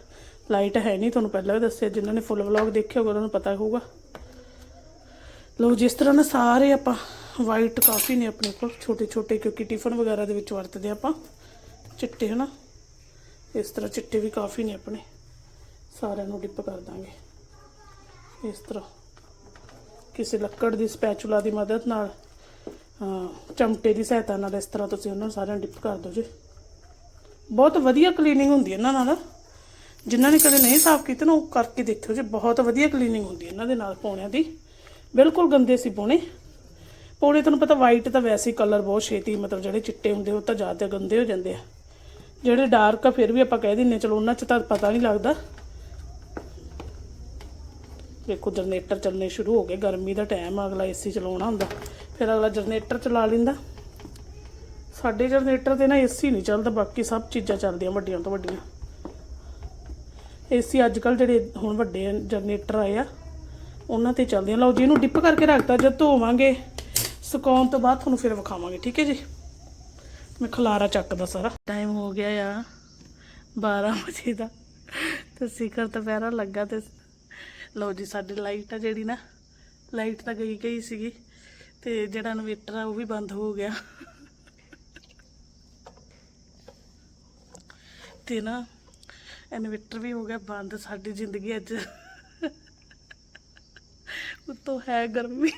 Speaker 1: ਲਾਈਟ ਹੈ ਨਹੀਂ, ਤੁਹਾਨੂੰ ਪਹਿਲਾਂ ਵੀ ਦੱਸਿਆ, ਜਿਨ੍ਹਾਂ ਨੇ ਫੁੱਲ ਵਲੌਗ ਦੇਖਿਆ ਹੋਗਾ ਉਹਨਾਂ ਨੂੰ ਪਤਾ ਹੋਊਗਾ। ਲੋ ਜਿਸ ਤਰ੍ਹਾਂ ਨਾ ਸਾਰੇ ਆਪਾਂ ਵਾਈਟ ਕਾਫੀ ਨੇ ਆਪਣੇ ਕੋਲ ਛੋਟੇ ਛੋਟੇ ਕਿਉਂਕਿ ਟਿਫਨ ਵਗੈਰਾ ਦੇ ਵਿੱਚ ਵਰਤਦੇ ਆਪਾਂ। ਚਿੱਟੇ, ਹਨਾ? ਇਸ ਤਰ੍ਹਾਂ ਚਿੱਟੇ ਵੀ ਕਾਫੀ ਨੇ ਆਪਣੇ। ਸਾਰਿਆਂ ਨੂੰ ਡਿਪ ਕਰ ਦਾਂਗੇ। ਇਸ ਤਰ੍ਹਾਂ। ਕਿਸੇ ਲੱਕੜ ਦੀ ਸਪੈਚੂਲਾ ਦੀ ਮਦਦ ਨਾਲ ਚਮਟੇ ਦੀ ਸਹਾਇਤਾ ਨਾਲ ਇਸ ਤਰ੍ਹਾਂ ਤੁਸੀਂ ਉਹਨਾਂ ਨੂੰ ਸਾਰਿਆਂ ਨੂੰ ਡਿਪ ਕਰ ਦਿਓ ਜੀ। ਬਹੁਤ ਵਧੀਆ ਕਲੀਨਿੰਗ ਹੁੰਦੀ ਹੈ ਇਹਨਾਂ ਨਾਲ। ਜਿਨ੍ਹਾਂ ਨੇ ਕਦੇ ਨਹੀਂ ਸਾਫ਼ ਕੀਤੇ ਨਾ, ਉਹ ਕਰਕੇ ਦੇਖਿਓ ਜੀ ਬਹੁਤ ਵਧੀਆ ਕਲੀਨਿੰਗ ਹੁੰਦੀ ਹੈ ਇਹਨਾਂ ਦੇ ਨਾਲ ਪੌਣਿਆਂ ਦੀ। ਬਿਲਕੁਲ ਗੰਦੇ ਸੀ ਪੌਣੇ। ਪੌਣੇ ਤੁਹਾਨੂੰ ਪਤਾ ਵਾਈਟ ਤਾਂ ਵੈਸੇ ਹੀ ਕਲਰ ਬਹੁਤ ਛੇਤੀ, ਮਤਲਬ ਜਿਹੜੇ ਚਿੱਟੇ ਹੁੰਦੇ ਉਹ ਤਾਂ ਜ਼ਿਆਦਾ ਗੰਦੇ ਹੋ ਜਾਂਦੇ ਆ। ਜਿਹੜੇ ਡਾਰਕ ਆ ਫਿਰ ਵੀ ਆਪਾਂ ਕਹਿ ਦਿੰਨੇ ਚਲੋ ਉਹਨਾਂ 'ਚ ਤਾਂ ਪਤਾ ਨਹੀਂ ਲੱਗਦਾ। ਦੇਖੋ ਜਨਰੇਟਰ ਚੱਲਣੇ ਸ਼ੁਰੂ ਹੋ ਗਏ, ਗਰਮੀ ਦਾ ਟਾਈਮ ਆ, ਅਗਲਾ ਏਸੀ ਚਲਾਉਣਾ ਹੁੰਦਾ, ਫਿਰ ਅਗਲਾ ਜਨਰੇਟਰ ਚਲਾ ਲੈਂਦਾ। ਸਾਡੇ ਜਨਰੇਟਰ ਤੇ ਨਾ ਏਸੀ ਨਹੀਂ ਚੱਲਦਾ, ਬਾਕੀ ਸਭ ਚੀਜ਼ਾਂ ਚੱਲਦੀਆਂ ਵੱਡੀਆਂ ਤੋਂ ਵੱਡੀਆਂ। ਏਸੀ ਅੱਜ ਕੱਲ ਜਿਹੜੇ ਹੁਣ ਵੱਡੇ ਜਨਰੇਟਰ ਆਏ ਆ, ਉਹਨਾਂ ਤੇ ਚੱਲਦੀਆਂ। ਲਓ ਜੀ, ਇਹਨੂੰ ਡਿਪ ਕਰਕੇ ਰੱਖਤਾ, ਜਦ ਧੋਵਾਂਗੇ, ਸੁਕਾਉਣ ਤੋਂ ਬਾਅਦ ਤੁਹਾਨੂੰ ਫਿਰ ਵਿਖਾਵਾਂਗੇ, ਠੀਕ ਹੈ ਜੀ? ਮੈਂ ਖਲਾਰਾ ਚੱਕਦਾ ਸਾਰਾ। ਟਾਈਮ ਹੋ ਗਿਆ ਆ 12 ਵਜੇ ਦਾ, ਤੇ ਸਿਖਰ ਦੁਪਹਿਰਾ ਲੱਗਾ ਤੇ ਲਓ ਜੀ, ਸਾਡੀ ਲਾਈਟ ਆ ਜਿਹੜੀ ਨਾ, ਲਾਈਟ ਤਾਂ ਗਈ ਗਈ ਸੀਗੀ, ਤੇ ਜਿਹੜਾ ਇਨਵੇਟਰ ਆ ਉਹ ਵੀ ਬੰਦ ਹੋ ਗਿਆ। ਤੇ ਨਾ ਇਨਵੇਟਰ ਵੀ ਹੋ ਗਿਆ ਬੰਦ ਸਾਡੀ ਜ਼ਿੰਦਗੀ ਅੱਜ। ਉਤੋਂ ਹੈ ਗਰਮੀ।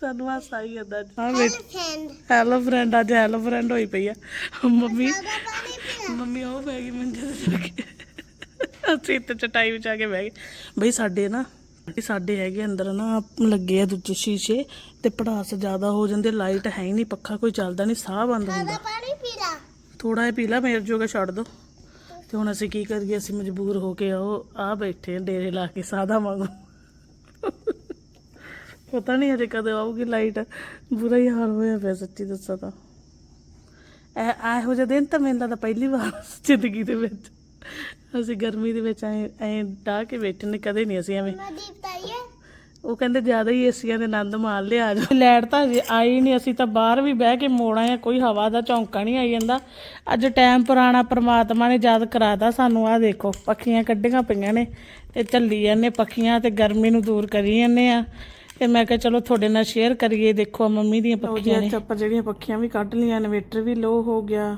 Speaker 1: ਸਾਨੂੰ ਆ ਸਾਈ ਅੱਦਾ ਹਾਂ ਬੇਟ ਹੈਲੋ ਫਰੈਂਡ ਅੱਜ ਹੈਲੋ ਫਰੈਂਡ ਹੋਈ ਪਈ ਆ। ਮੰਮੀ ਮੰਮੀ ਉਹ ਬਹਿ ਗਈ ਮੰਜੇ ਤੇ ਕੇ। ਅਸੀਂ ਇੱਥੇ ਚਟਾਈ ਵਿੱਚ ਆ ਕੇ ਬਹਿ ਗਏ। ਬਈ ਸਾਡੇ ਨਾ ਸਾਡੇ ਹੈਗੇ ਅੰਦਰ ਨਾ ਲੱਗੇ ਆ ਦੂਜੇ ਸ਼ੀਸ਼ੇ ਤੇ ਪੜਾਸ ਜ਼ਿਆਦਾ ਹੋ ਜਾਂਦੇ ਲਾਈਟ ਹੈ ਹੀ ਨਹੀਂ ਪੱਖਾ ਕੋਈ ਚੱਲਦਾ ਨਹੀਂ ਸਾਹ ਬੰਦ ਹੁੰਦਾ।
Speaker 2: ਪਾਣੀ ਪੀਣਾ
Speaker 1: ਥੋੜਾ ਜਿਹਾ ਪੀ ਲਾ, ਮੇਰੇ ਜੋਗਾ ਛੱਡ ਦੋ। ਤੇ ਹੁਣ ਅਸੀਂ ਕੀ ਕਰੀਏ? ਅਸੀਂ ਮਜਬੂਰ ਹੋ ਕੇ ਆਓ, ਆ ਬੈਠੇ ਡੇਰੇ ਲਾ ਕੇ ਸਾਦਾ ਵਾਂਗੂ। ਪਤਾ ਨਹੀਂ ਅਜੇ ਕਦੋਂ ਆਊਗੀ ਲਾਈਟ। ਬੁਰਾ ਹੀ ਹਾਲ ਹੋਇਆ ਪਿਆ, ਸੱਚੀ ਦੱਸਾਂ ਤਾਂ। ਇਹ, ਇਹੋ ਜਿਹੇ ਦਿਨ ਤਾਂ ਮੈਨੂੰ ਲੱਗਦਾ ਪਹਿਲੀ ਵਾਰ ਜ਼ਿੰਦਗੀ ਦੇ ਵਿੱਚ। ਅਸੀਂ ਗਰਮੀ ਦੇ ਵਿੱਚ ਐ ਐ ਡਾਹ ਕੇ ਬੈਠੇ ਨੇ, ਕਦੇ ਨਹੀਂ ਅਸੀਂ ਐਵੇਂ
Speaker 2: ਨਦੀ ਤਾਈਏ
Speaker 1: ਉਹ ਕਹਿੰਦੇ ਜ਼ਿਆਦਾ ਹੀ ਏਸੀਆਂ ਦੇ ਆਨੰਦ ਮਾਰ ਲਿਆ ਆ ਜਾਓ ਲੈਟ ਤਾਂ ਅਜੇ ਆਈ ਨਹੀਂ ਅਸੀਂ ਤਾਂ ਬਾਹਰ ਵੀ ਬਹਿ ਕੇ ਮੋੜਾਂ ਆ ਕੋਈ ਹਵਾ ਦਾ ਝੌਂਕਾ ਨਹੀਂ ਆਈ ਜਾਂਦਾ। ਅੱਜ ਟਾਈਮ ਪੁਰਾਣਾ ਪ੍ਰਮਾਤਮਾ ਨੇ ਯਾਦ ਕਰਾਤਾ ਸਾਨੂੰ ਆ ਦੇਖੋ ਪੱਖੀਆਂ ਕੱਢੀਆਂ ਪਈਆਂ ਨੇ ਤੇ ਚੱਲੀ ਜਾਂਦੇ ਪੱਖੀਆਂ ਤੇ ਗਰਮੀ ਨੂੰ ਦੂਰ ਕਰੀ ਜਾਂਦੇ ਆ। ਤੇ ਮੈਂ ਕਿਹਾ ਚਲੋ ਤੁਹਾਡੇ ਨਾਲ ਸ਼ੇਅਰ ਕਰੀਏ ਦੇਖੋ ਮੰਮੀ ਦੀਆਂ ਪੱਖੀਆਂ ਨੇ। ਆਪਾਂ ਜਿਹੜੀਆਂ ਪੱਖੀਆਂ ਵੀ ਕੱਢ ਲਈਆਂ ਇਨਵੇਟਰ ਵੀ ਲੋ ਹੋ ਗਿਆ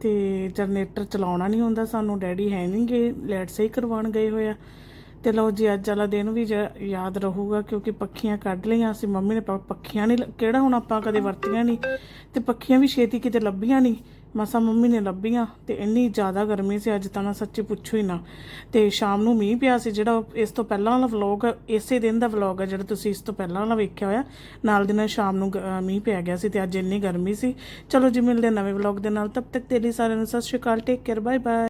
Speaker 1: ਤੇ ਜਨਰੇਟਰ ਚਲਾਉਣਾ ਨਹੀਂ ਹੁੰਦਾ ਸਾਨੂੰ ਡੈਡੀ ਹੈ ਨਹੀਂ ਗਏ ਲਾਈਟ ਸਹੀ ਕਰਵਾਉਣ ਗਏ ਹੋਏ ਆ। ਤੇ ਲਓ ਜੀ, ਅੱਜ ਵਾਲਾ ਦਿਨ ਵੀ ਜ- ਯਾਦ ਰਹੂਗਾ, ਕਿਉਂਕਿ ਪੱਖੀਆਂ ਕੱਢ ਲਈਆਂ ਸੀ, ਮੰਮੀ ਨੇ ਪੱਖੀਆਂ ਨਹੀਂ ਕਿਹੜਾ ਹੁਣ ਆਪਾਂ ਕਦੇ ਵਰਤੀਆਂ ਨਹੀਂ ਤੇ ਪੱਖੀਆਂ ਵੀ ਛੇਤੀ ਕਿਤੇ ਲੱਭੀਆਂ ਨਹੀਂ ਮਸਾ ਮੰਮੀ ਨੇ ਲੱਭੀਆਂ, ਤੇ ਇੰਨੀ ਜ਼ਿਆਦਾ ਗਰਮੀ ਸੀ ਅੱਜ ਤਾਂ ਨਾ ਸੱਚੀ ਪੁੱਛੋ ਹੀ ਨਾ। ਤੇ ਸ਼ਾਮ ਨੂੰ ਮੀਂਹ ਪਿਆ ਸੀ, ਜਿਹੜਾ ਉਹ ਇਸ ਤੋਂ ਪਹਿਲਾਂ ਵਾਲਾ ਵਲੌਗ, ਇਸੇ ਦਿਨ ਦਾ ਵਲੌਗ ਹੈ ਜਿਹੜਾ ਤੁਸੀਂ ਇਸ ਤੋਂ ਪਹਿਲਾਂ ਵਾਲਾ ਵੇਖਿਆ ਹੋਇਆ, ਨਾਲ ਦੀ ਨਾਲ ਸ਼ਾਮ ਨੂੰ ਗ- ਮੀਂਹ ਪਿਆ ਗਿਆ ਸੀ, ਤੇ ਅੱਜ ਇੰਨੀ ਗਰਮੀ ਸੀ। ਚਲੋ ਜੀ, ਮਿਲਦੇ ਨਵੇਂ ਵਲੌਗ ਦੇ ਨਾਲ, ਤਬ ਤੱਕ ਤੇਰੀ ਸਾਰਿਆਂ ਨੂੰ Sat Sri Akal take care bye bye